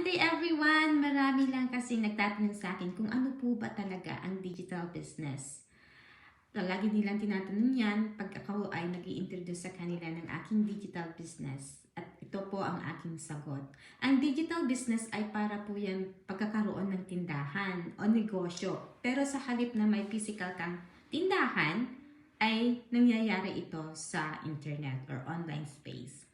Sunday everyone! Marami lang kasi nagtatanong sa akin kung ano po ba talaga ang digital business. Lagi nilang tinatanong yan pag ako ay nag introduce sa kanila ng aking digital business. At ito po ang aking sagot. Ang digital business ay para po yan pagkakaroon ng tindahan o negosyo. Pero sa halip na may physical kang tindahan, ay nangyayari ito sa internet or online space.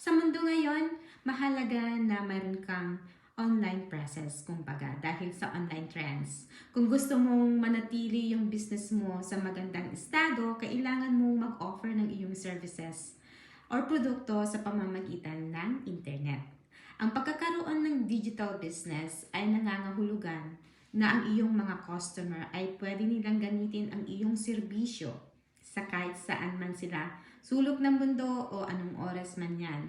Sa mundo ngayon, mahalaga na mayroon kang online presence, kumbaga, dahil sa online trends. Kung gusto mong manatili yung business mo sa magandang estado, kailangan mong mag-offer ng iyong services or produkto sa pamamagitan ng internet. Ang pagkakaroon ng digital business ay nangangahulugan na ang iyong mga customer ay pwede nilang gamitin ang iyong serbisyo sa kahit saan man sila sulok ng mundo o anong oras man yan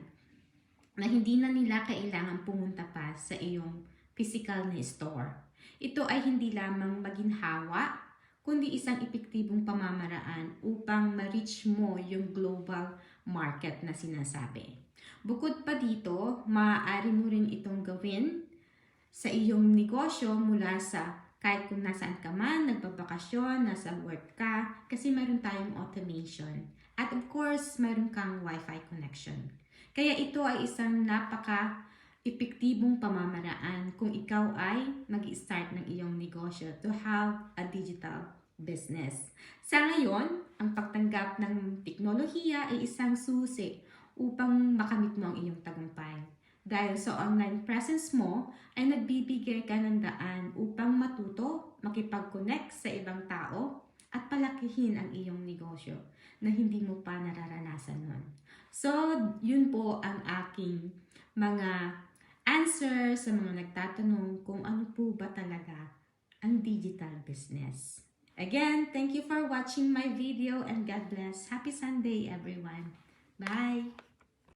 na hindi na nila kailangan pumunta pa sa iyong physical na store. Ito ay hindi lamang maginhawa, kundi isang epektibong pamamaraan upang ma-reach mo yung global market na sinasabi. Bukod pa dito, maaari mo rin itong gawin sa iyong negosyo mula sa kahit kung nasaan ka man, nagbabakasyon, nasa work ka, kasi meron tayong automation. At of course, meron kang wifi connection. Kaya ito ay isang napaka epektibong pamamaraan kung ikaw ay mag start ng iyong negosyo to have a digital business. Sa ngayon, ang pagtanggap ng teknolohiya ay isang susi upang makamit mo ang iyong. Dahil sa online presence mo, ay nagbibigay ka ng daan upang matuto, makipag-connect sa ibang tao, at palakihin ang iyong negosyo na hindi mo pa nararanasan nun. So, yun po ang aking mga answer sa mga nagtatanong kung ano po ba talaga ang digital business. Again, thank you for watching my video and God bless. Happy Sunday, everyone. Bye!